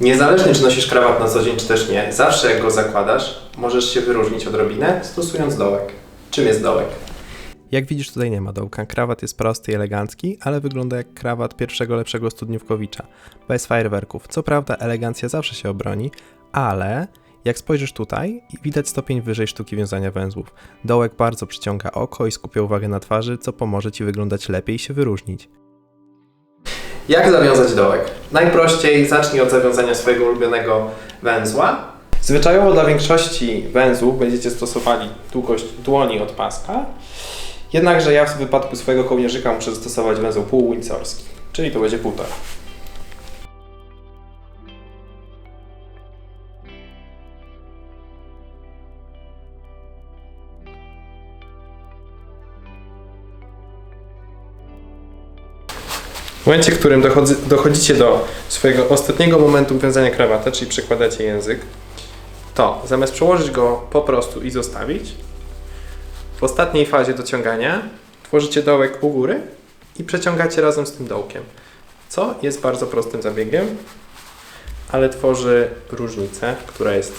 Niezależnie czy nosisz krawat na co dzień, czy też nie, zawsze jak go zakładasz, możesz się wyróżnić odrobinę, stosując dołek. Czym jest dołek? Jak widzisz, tutaj nie ma dołka. Krawat jest prosty i elegancki, ale wygląda jak krawat pierwszego lepszego studniówkowicza. Bez fajerwerków. Co prawda, elegancja zawsze się obroni, ale jak spojrzysz tutaj, widać stopień wyżej sztuki wiązania węzłów. Dołek bardzo przyciąga oko i skupia uwagę na twarzy, co pomoże ci wyglądać lepiej i się wyróżnić. Jak zawiązać dołek? Najprościej zacznij od zawiązania swojego ulubionego węzła. Zwyczajowo dla większości węzłów będziecie stosowali długość dłoni od paska. Jednakże ja w wypadku swojego kołnierzyka muszę zastosować węzeł półwindsorski, czyli to będzie półtora. W momencie, w którym dochodzy, dochodzicie do swojego ostatniego momentu wiązania krawata, czyli przekładacie język, to zamiast przełożyć go po prostu i zostawić, w ostatniej fazie dociągania tworzycie dołek u góry i przeciągacie razem z tym dołkiem, co jest bardzo prostym zabiegiem, ale tworzy różnicę, która jest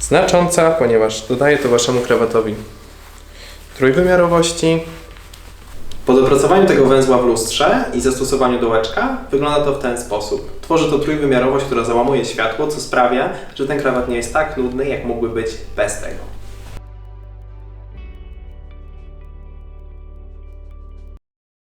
znacząca, ponieważ dodaje to waszemu krawatowi trójwymiarowości, po dopracowaniu tego węzła w lustrze i zastosowaniu dołeczka wygląda to w ten sposób. Tworzy to trójwymiarowość, która załamuje światło, co sprawia, że ten krawat nie jest tak nudny, jak mógłby być bez tego.